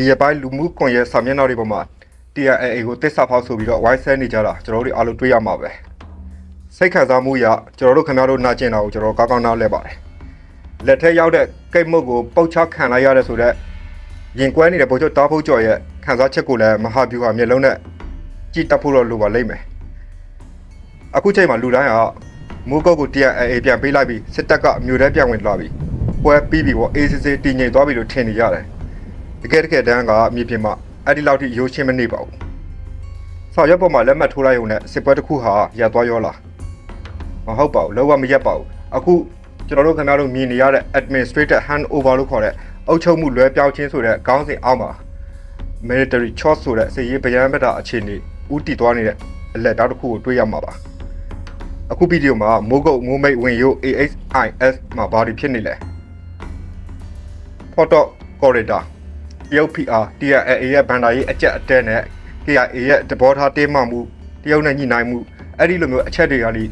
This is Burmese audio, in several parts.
ဒီရပိုင်းလူမှုကွန်ရက်စာမျက်နှာတွေပေါ်မှာ TRAA ကိုတစ္ဆာဖောက်ဆိုပြီးတော့ဝိုင်းဆဲနေကြတာကျွန်တော်တို့အားလုံးတွေ့ရမှာပဲစိတ်ခံစားမှုအရကျွန်တော်တို့ခင်ဗျားတို့နာကျင်တာကိုကျွန်တော်ကောင်းကောင်းနားလဲပါတယ်လက်ထက်ရောက်တဲ့ကိတ်မုတ်ကိုပုတ်ချခံလိုက်ရတဲ့ဆိုတော့ရင်ကွဲနေတဲ့ဗိုလ်ချုပ်တားဖို့ကျော်ရဲ့ခံစားချက်ကိုလည်းမဟာဗျူဟာမျက်လုံးနဲ့ကြည့်တတ်ဖို့တော့လိုပါလိမ့်မယ်အခုချိန်မှာလူတိုင်းကမူကုတ်ကို TRAA ပြန်ပေးလိုက်ပြီးစစ်တပ်ကအမျိုးတန်းပြန်ဝင်လာပြီပွဲပြီးပြီပေါ့ ACC တည်ငြိမ်သွားပြီလို့ထင်နေရတယ် တကယ်တကယ်တမ်းကမြေပြင်မှာအဲ့ဒီလောက်ထိရိုးရှင်းမနေပါဘူး။ဆောက်ရွက်ပေါ်မှာလက်မှတ်ထိုးလိုက်ရုံနဲ့စစ်ပွဲတစ်ခုဟာရပ်သွားရောလား။မဟုတ်ပါဘူးလောကမရက်ပါဘူး။အခုကျွန်တော်တို့ခင်ဗျားတို့မြင်နေရတဲ့ administrative handover လို့ခေါ်တဲ့အုပ်ချုပ်မှုလွဲပြောင်းခြင်းဆိုတဲ့ခေါင်းစဉ်အောက်မှာ military choice ဆိုတဲ့စစ်ရေးဗျံမတာအခြေအနေဥတီသွားနေတဲ့အလက်တောက်တစ်ခုကိုတွေ့ရမှာပါ။အခုဗီဒီယိုမှာမိုးကုတ်မိုးမိတ်ဝင်ရိုး AHIS မှာဘာတွေဖြစ်နေလဲ။ photo corridor တရုတ် PR TRA ရဲ့ဘန်ဒါရေးအကြက်အတဲနဲ့ KIA ရဲ့တဘောထားတင်းမာမှုတရုတ်နဲ့ညှိနှိုင်းမှုအဲ့ဒီလိုမျိုးအချက်တွေကနေ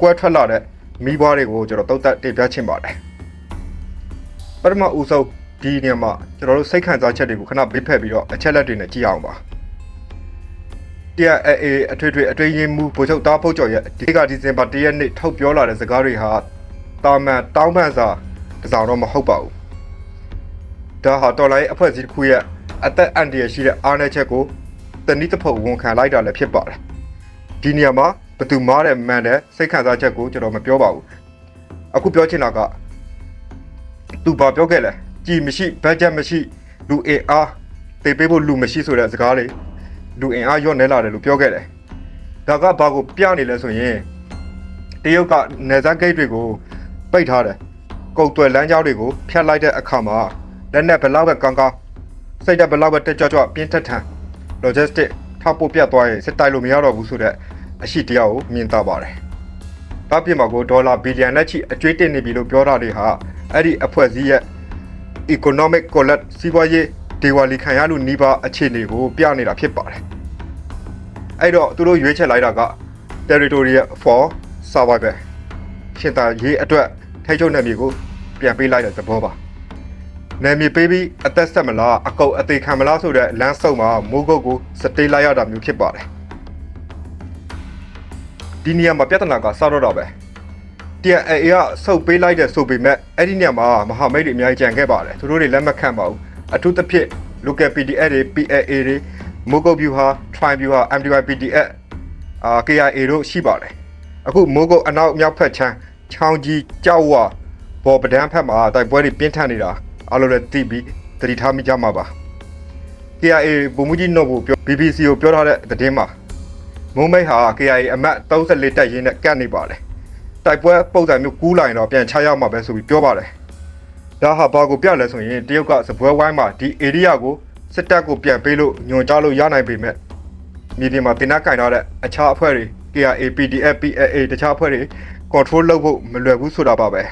ကွဲထွက်လာတဲ့မိဘတွေကိုကျွန်တော်တုတ်တက်တင်ပြချင်ပါတယ်ပထမဦးဆုံးဒီနေရာမှာကျွန်တော်တို့စိတ်ခံစားချက်တွေကိုခဏဘေးဖက်ပြီးတော့အချက်လက်တွေနဲ့ကြည့်အောင်ပါ TRA အထွေထွေအထွေရင်းမှုဗိုလ်ချုပ်တားဖို့ကျော်ရဲ့ဒီကဒီဇင်ဘာ၁ရက်နေ့ထုတ်ပြောလာတဲ့စကားတွေဟာတာမန်တောင်းပန်စာတစ်စောင်တော့မဟုတ်ပါဘူး ဒါဟာတော်လိုင်းအဖွဲ့အစည်းတစ်ခုရဲ့အသက်အန္တရာယ်ရှိတဲ့အားနည်းချက်ကိုတနည်းတစ်ဖုတ်ဝန်ခံလိုက်တာလည်းဖြစ်ပါတယ်။ဒီနေရာမှာဘသူမားတဲ့မှန်တဲ့စိတ်ခံစားချက်ကိုကျွန်တော်မပြောပါဘူး။အခုပြောချင်တာကသူဘာပြောခဲ့လဲ။ကြည်မရှိဘတ်ဂျက်မရှိလူအင်အားတေးပေးဖို့လူမရှိဆိုတဲ့စကားလေးလူအင်အားရော့နေလာတယ်လို့ပြောခဲ့တယ်။ဒါကဘာကိုပြနေလဲဆိုရင်တရုတ်ကနေဇာဂိတ်တွေကိုပိတ်ထားတယ်။ကုတ်သွယ်လမ်းကြောင်းတွေကိုဖျက်လိုက်တဲ့အခါမှာ လက်နဲ့ဘယ်လောက်ပဲကောင်းကောင်းစိတ်ဓာတ်ဘယ်လောက်ပဲတက်ကြွကြွပြင်းထက်ထန် logistic ထောက်ပို့ပြတ်သွားရင်စစ်တိုက်လို့မရတော့ဘူးဆိုတဲ့အရှိတရားကိုမြင်သာပါတယ်။ဘာပြင်မှာကိုဒေါ်လာဘီလီယံနဲ့ချီအကျွေးတင်နေပြီလို့ပြောတာတွေဟာအဲ့ဒီအဖွဲ့အစည်းရဲ့ economic collapse စီးပွားရေးဒေဝါလီခံရလို့နှီးပါအခြေအနေကိုပြနေတာဖြစ်ပါတယ်။အဲ့တော့သူတို့ရွေးချယ်လိုက်တာက territorial for survival ရှင်သာရေးအတွက်ထိတ်ချုပ်နယ်မြေကိုပြန်ပေးလိုက်တဲ့သဘောပါ။ နာမည်ပေးပြီးအသက်ဆက်မလားအကုတ်အသေးခံမလားဆိုတဲ့လမ်းစုံမှာမိုးကုတ်ကိုစတေးလိုက်ရတာမျိုးဖြစ်ပါတယ်ဒီနေရာမှာပြဿနာကစတော့တာပဲ TNA ကစုပ်ပေးလိုက်တဲ့ဆိုပေမဲ့အဲ့ဒီနေရာမှာမဟာမိတ်တွေအများကြီးကြံခဲ့ပါတယ်သူတို့တွေလက်မခံပါဘူးအထူးသဖြင့် local PDF တွေ PAA တွေမိုးကုတ် view ဟာ Tri view ဟာ MDY PDF အာ KIA တို့ရှိပါတယ်အခုမိုးကုတ်အနောက်မြောက်ဖက်ချမ်းချောင်းကြီးကြောက်ဝဘော်ပဒန်းဖက်မှာတိုက်ပွဲတွေပြင်းထန်နေတာ အားလုံးလည်းသိပြီးသတိထားမိကြမှာပါ KIA ပုံမှုကြီးနော်ကိုပြော BBC ကိုပြောထားတဲ့သတင်းမှာမုံမိတ်ဟာ KIA အမတ်34တက်ရင်းနဲ့ကတ်နေပါတယ်တိုက်ပွဲပုံစံမျိုးကူးလာရင်တော့ပြန်ချရမှာပဲဆိုပြီးပြောပါတယ်ဒါဟာဘာကိုပြလဲဆိုရင်တရုတ်ကစပွဲဝိုင်းမှာဒီ area ကိုစစ်တပ်ကိုပြန်ပေးလို့ညွန်ကြားလို့ရနိုင်ပေမဲ့မြေပြင်မှာတင်နှကင်ထားတဲ့အခြားအဖွဲ့တွေ KIA PDF PAA တခြားအဖွဲ့တွေ control လုပ်ဖို့မလွယ်ဘူးဆိုတာပါပဲ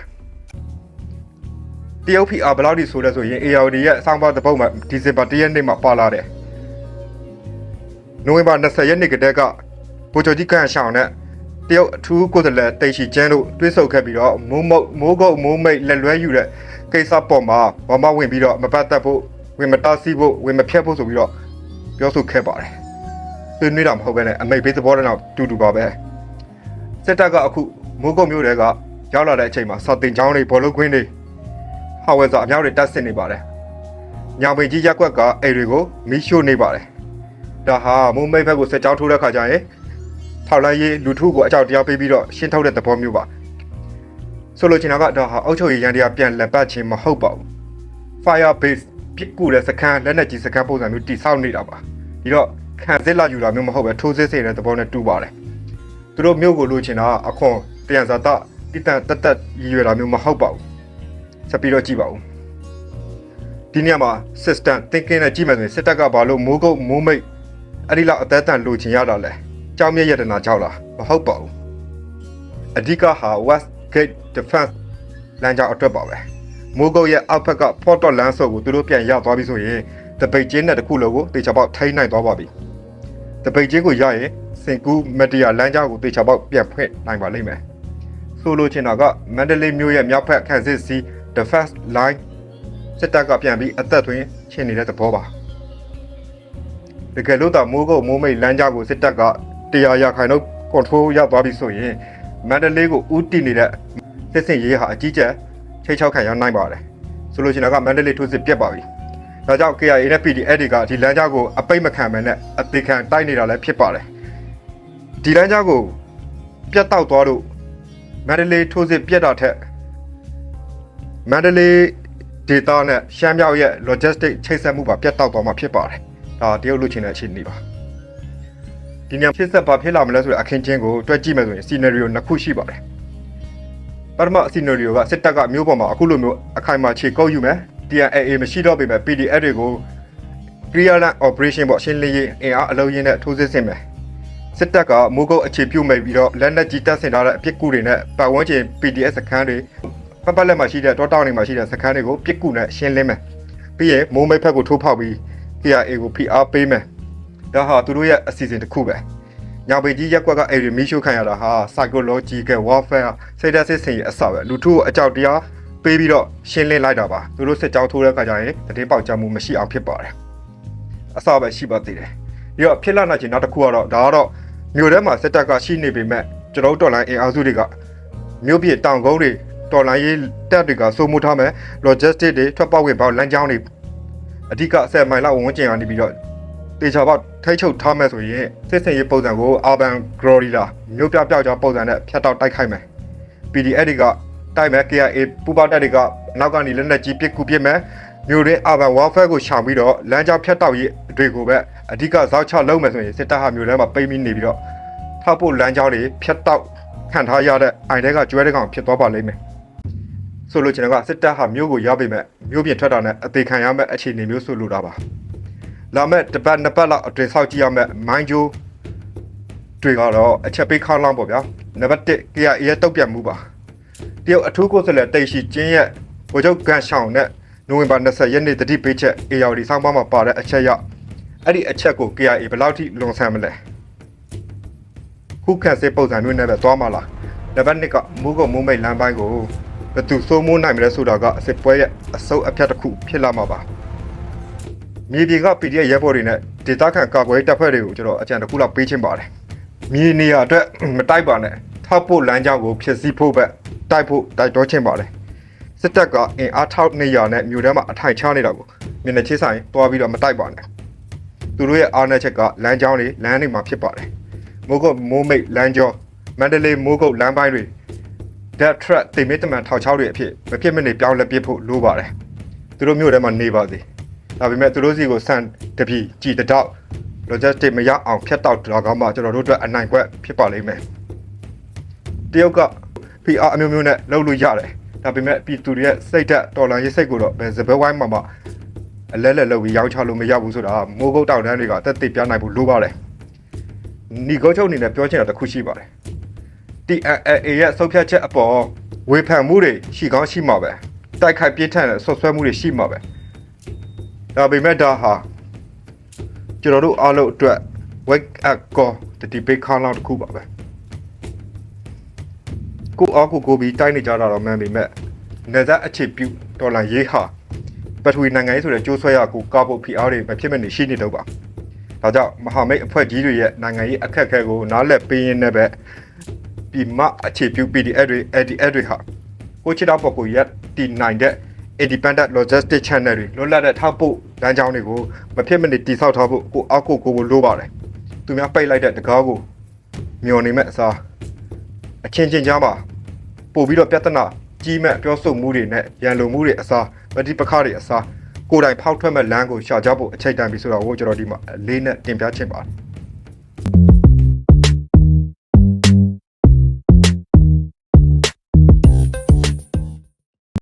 တရုတ် PR ဘယ်လောက်ထိဆိုလဲဆိုရင် ARD ရဲ့အဆောင်ပါတပုတ်မှာဒီဇင်ဘာ၁ရက်နေ့မှာပါလာတယ်။နိုဝင်ဘာ20ရက်နေ့ကတည်းကဗိုလ်ချုပ်ကြီးကန်ရှောင်းနဲ့တရုတ်အထူးကိုယ်စားလှယ်တိတ်ရှိကျန်းတို့တွဲဆုံခဲ့ပြီးတော့မိုးမုတ်မိုးကုတ်မိုးမိတ်လက်လွဲယူတဲ့ကိစ္စပေါ်မှာဘာမှဝင်ပြီးတော့မပတ်သက်ဖို့ဝင်မတားဆီးဖို့ဝင်မဖြတ်ဖို့ဆိုပြီးတော့ပြောဆိုခဲ့ပါတယ်။ဆွေးနွေးတာမဟုတ်ဘဲနဲ့အမိတ်ပေးသဘောတည်းတော့တူတူပါပဲ။စစ်တပ်ကအခုမိုးကုတ်မြို့တွေကရောက်လာတဲ့အချိန်မှာစာတင်ကျောင်းတွေဘောလုံးကွင်းတွေ ဟာဝယ်စာအများတွေတက်ဆင်နေပါတယ်။ညောင်ပင်ကြီးရက်ကွက်ကအိမ်တွေကိုမီးရှို့နေပါတယ်။ဒါဟာမုံမိတ်ဘက်ကိုစစ်ကြောင်းထိုးတဲ့ခါကျရင်ထောက်လိုက်ရေးလူထုကိုအကြောက်တရားပေးပြီးတော့ရှင်းထုတ်တဲ့သဘောမျိုးပါ။ဆိုလိုချင်တာကဒါဟာအုတ်ချုပ်ရေးရန်တရားပြန်လက်ပတ်ခြင်းမဟုတ်ပါဘူး။ Fire base ပြစ်ကူတဲ့စခန်းလက်နက်ကြီးစခန်းပုံစံမျိုးတိဆောက်နေတာပါ။ဒီတော့ခံစစ်လာယူတာမျိုးမဟုတ်ပဲထိုးစစ်စေတဲ့သဘောနဲ့တူပါတယ်။သူတို့မျိုးကိုလိုချင်တာအခွန်တရံဇာတတိတန်တက်တက်ရည်ရွယ်တာမျိုးမဟုတ်ပါဘူး။ ဆက်ပြီးတော့ကြည့်ပါဦးဒီနေရာမှာ system thinking နဲ့ကြည့်မယ်ဆိုရင်စစ်တပ်ကဘာလို့မိုးကုတ်မိုးမိတ်အဲ့ဒီလောက်အသက်တန်လိုချင်ရတာလဲကြောင်မြက်ရတနာကြောက်လားမဟုတ်ပါဘူးအဓိကဟာ west gate defense လမ်းကြောင်းအတွက်ပါပဲမိုးကုတ်ရဲ့အောက်ဘက်က port လမ်းဆုပ်ကိုသူတို့ပြန်ရသွားပြီဆိုရင်တပိတ်ချင်းနဲ့တစ်ခုလုံးကိုတေချာပေါက်ထိန်းနိုင်သွားပါပြီတပိတ်ချင်းကိုရရင်စင်ကူမက်ဒီယာလမ်းကြောင်းကိုတေချာပေါက်ပြန်ဖွင့်နိုင်ပါလိမ့်မယ်ဆိုလိုချင်တာကမန္တလေးမြို့ရဲ့မြောက်ဘက်ခန့်စစ်စီ defense line စစ်တပ်ကပြန်ပြီးအသက်သွင်းချင်နေတဲ့သဘောပါတကယ်လို့သာမိုးကုတ်မိုးမိတ်လမ်းကြားကိုစစ်တပ်ကတရားရခိုင်တော့ control ရသွားပြီဆိုရင်မန္တလေးကိုဥတီနေတဲ့စစ်စင်ရေးဟာအကြီးကျယ်ချိတ်ချောက်ခံရနိုင်ပါတယ်ဆိုလို့ရှိရင်ကမန္တလေးထိုးစစ်ပြက်ပါပြီဒါကြောင့် KIA နဲ့ PDF တွေကဒီလမ်းကြားကိုအပိတ်မခံမဲနဲ့အသေးခံတိုက်နေတာလည်းဖြစ်ပါတယ်ဒီလမ်းကြားကိုပြတ်တောက်သွားလို့မန္တလေးထိုးစစ်ပြက်တာထက် မန္တလေးဒေတာနဲ့ရှမ်းမြောက်ရဲ့ logistic ချိတ်ဆက်မှုပါပြတ်တောက်သွားမှာဖြစ်ပါတယ်ဒါတရုတ်လူချင်းတဲ့အခြေအနေပါဒီညဖြစ်ဆက်ဘာဖြစ်လာမလဲဆိုတဲ့အခင်းချင်းကိုတွက်ကြည့်မယ်ဆိုရင် scenario နှစ်ခုရှိပါတယ်ပထမ scenario ကစစ်တပ်ကမျိုးပေါ်မှာအခုလိုမျိုးအခိုင်အမာခြေကုပ်ယူမယ် TNAA မရှိတော့ပေမဲ့ PDF တွေကို clearance operation ပေါ့ရှင်းလင်းရေးအင်အားအလုံးရင်းနဲ့ထိုးစစ်ဆင်မယ်စစ်တပ်ကမိုးကုတ်အခြေပြုမိတ်ပြီးတော့လက်နက်ကြီးတပ်ဆင်ထားတဲ့အပြစ်ကူတွေနဲ့ပတ်ဝန်းကျင် PDF စခန်းတွေ ပတ်ပတ်လက်မှာရှိတဲ့တောတောင်တွေမှာရှိတဲ့စခန်းတွေကိုပြစ်ကူနဲ့ရှင်းလင်းမယ်ပြီးရင်မိုးမိတ်ဖက်ကိုထိုးဖောက်ပြီး KIA ကိုဖိအားပေးမယ်ဒါဟာသူတို့ရဲ့အစီအစဉ်တစ်ခုပဲညောင်ပေကြီးရက်ကွက်ကအဲ့ဒီမီရှိုခံရတာဟာ psychological warfare စိတ်ဓာတ်စစ်ဆင်ရေးအစပဲလူထုကိုအကြောက်တရားပေးပြီးတော့ရှင်းလင်းလိုက်တာပါသူတို့စစ်ကြောင်းထိုးတဲ့အခါကျရင်တည်င်းပေါက်ကြမှုမရှိအောင်ဖြစ်ပါတယ်အစပဲရှိပါသေးတယ်ပြီးတော့ဖြစ်လာနိုင်ချင်နောက်တစ်ခုကတော့ဒါကတော့မြို့ထဲမှာစစ်တပ်ကရှိနေပေမဲ့ကျွန်တော်တို့တော်လိုင်းအင်အားစုတွေကမြို့ပြတောင်ကုန်းတွေ တော်လိုင်းရေးတပ်တွေကစိုးမိုးထားမယ် logistic တွေထွက်ပေါက်ဝင်ပေါက်လမ်းကြောင်းတွေအဓိက10မိုင်လောက်ဝန်းကျင်ကနေပြီးတော့တေချာပေါက်ထိတ်ချုပ်ထားမယ်ဆိုရင်စစ်စင်ရေးပုံစံကို urban glory လာမြို့ပြပျောက်ကြားပုံစံနဲ့ဖျက်တောက်တိုက်ခိုက်မယ် PDF တွေကတိုက်မယ် KIA ပူပေါက်တပ်တွေကအနောက်ကနေလက်နက်ကြီးပစ်ကူပစ်မယ်မြို့ရင်း urban warfare ကိုရှောင်ပြီးတော့လမ်းကြောင်းဖျက်တောက်ရေးတွေကိုပဲအဓိကဇောက်ချလုပ်မယ်ဆိုရင်စစ်တပ်ဟာမြို့ထဲမှာပိတ်မိနေပြီးတော့ထောက်ဖို့လမ်းကြောင်းတွေဖျက်တောက်ခံထားရတဲ့အိုင်တဲကကျွဲတဲ့ကောင်ဖြစ်သွားပါလိမ့်မယ် ဆိုလို့ကျွန်တော်ကစစ်တပ်ဟာမြို့ကိုရောက်ပေမဲ့မြို့ပြင်ထွက်တာနဲ့အသေးခံရမယ့်အခြေအနေမျိုးဆိုလိုတာပါလာမဲ့တစ်ပတ်နှစ်ပတ်လောက်အတွင်းဆောက်ကြည့်ရမယ့်မိုင်းဂျိုးတွေကတော့အချက်ပေးခေါင်းလောင်းပေါ့ဗျာနံပါတ်1 KIA ရဲ့တုတ်ပြတ်မှုပါတရုတ်အထူးကိုယ်စားလှယ်တိတ်ရှိကျင်းရဲ့ဗိုလ်ချုပ်ကန်ရှောင်းနဲ့နိုဝင်ဘာ20ရက်နေ့တတိပေးချက် ARD ဆောင်းပါးမှာပါတဲ့အချက်ရအဲ့ဒီအချက်ကို KIA ဘယ်လောက်ထိလွန်ဆန်မလဲခုခံစစ်ပုံစံမျိုးနဲ့ပဲသွားမှာလားနံပါတ်2ကမူးကုတ်မူးမိတ်လမ်းပိုင်းကို ဘယ်သူစိုးမိုးနိုင်မလဲဆိုတာကအစစ်ပွဲရဲ့အစုပ်အဖြတ်တစ်ခုဖြစ်လာမှာပါမြေပြင်က PDF ရဲဘော်တွေနဲ့ဒေတာခံကာကွယ်တပ်ဖွဲ့တွေကိုကျွန်တော်အကြံတစ်ခုလောက်ပေးချင်းပါတယ်။မြေနေရာအတွက်မတိုက်ပါနဲ့။ထောက်ဖို့လမ်းကြောင်းကိုဖြစ်စီဖို့ပဲတိုက်ဖို့တိုက်တော်ချင်းပါတယ်။စစ်တပ်ကအင်အားထောက်နေရနဲ့မြို့ထဲမှာအထိုင်ချနေတာကိုမျက်နှာချင်းဆိုင်တွားပြီးတော့မတိုက်ပါနဲ့။သူတို့ရဲ့အားနည်းချက်ကလမ်းကြောင်းတွေလမ်းတွေမှာဖြစ်ပါတယ်။မိုးကုတ်မိုးမိတ်လမ်းကြောမန္တလေးမိုးကုတ်လမ်းပိုင်းတွေ that track တိမ်မစ်တမန်ထောက်ချောက်တွေအဖြစ်မဖြစ်မနေပြောင်းလဲပြစ်ဖို့လိုပါတယ်။သူတို့မြို့ထဲမှာနေပါစေ။ဒါပေမဲ့သူတို့စီကိုဆန်တပြီကြည်တတော့ logistic မရအောင်ဖျက်တောက်တော့ကောင်းမှကျွန်တော်တို့အတွက်အနိုင်ကွက်ဖြစ်ပါလိမ့်မယ်တရုတ်က PR အမျိုးမျိုးနဲ့လှုပ်လို့ရတယ်ဒါပေမဲ့ပြည်သူတွေရဲ့စိတ်ဓာတ်တော်လှန်ရေးစိတ်ကိုတော့ဘယ်စပယ်ဝိုင်းမှာမှအလဲလဲလှုပ်ပြီးရောင်းချလို့မရဘူးဆိုတာမိုးကုတ်တောက်တန်းတွေကတက်သိပြနိုင်ဖို့လိုပါတယ်ညီကုန်းချုပ်အနေနဲ့ပြောချင်တာတစ်ခုရှိပါတယ် TNA ရဲ့ဆုတ်ဖြတ်ချက်အပေါ်ဝေဖန်မှုတွေရှိကောင်းရှိမှာပဲတိုက်ခိုက်ပြစ်ထန်တဲ့ဆွဆွဲမှုတွေရှိမှာပဲဒါပေမဲ့ဒါဟာကျွန်တော်တို့အားလုံးအတွက် wake up call တတိပိတ်ခေါင်းလောက်တစ်ခုပါပဲကိုအားကိုကိုပြီးတိုင်းနေကြတာတော့မှန်ပေမဲ့နေသက်အခြေပြုဒေါ်လာရေးဟာပထဝီနိုင်ငံရေးဆိုတဲ့ကြိုးဆွဲရကိုကာဖို့ဖိအားတွေမဖြစ်မနေရှိနေတော့ပါဒါကြောင့်မဟာမိတ်အဖွဲ့ကြီးတွေရဲ့နိုင်ငံရေးအခက်အခဲကိုနားလည်ပေးရင်းနဲ့ပဲ ပြီးမှအခြေပြု PDF တွေ ADF တွေဟာကိုချစ်တော့ပေါ်ကိုရက်တည်နိုင်တဲ့ independent logistic channel တွေလွတ်လပ်တဲ့ထောက်ပို့လမ်းကြောင်းတွေကိုမဖြစ်မနေတိစောက်ထားဖို့ကိုအောက်ကိုကိုကိုလိုပါတယ်သူများပိတ်လိုက်တဲ့တကားကိုမျောနေမဲ့အစားအချင်းချင်းကြားမှာပို့ပြီးတော့ပြဿနာကြီးမဲ့ပြောဆိုမှုတွေနဲ့ရန်လိုမှုတွေအစားပฏิပက္ခတွေအစားကိုယ်တိုင်ဖောက်ထွက်မဲ့လမ်းကိုရှာကြဖို့အချိန်တန်ပြီဆိုတော့ကိုကျွန်တော်ဒီမှာအလေးနဲ့တင်ပြချင်ပါတယ်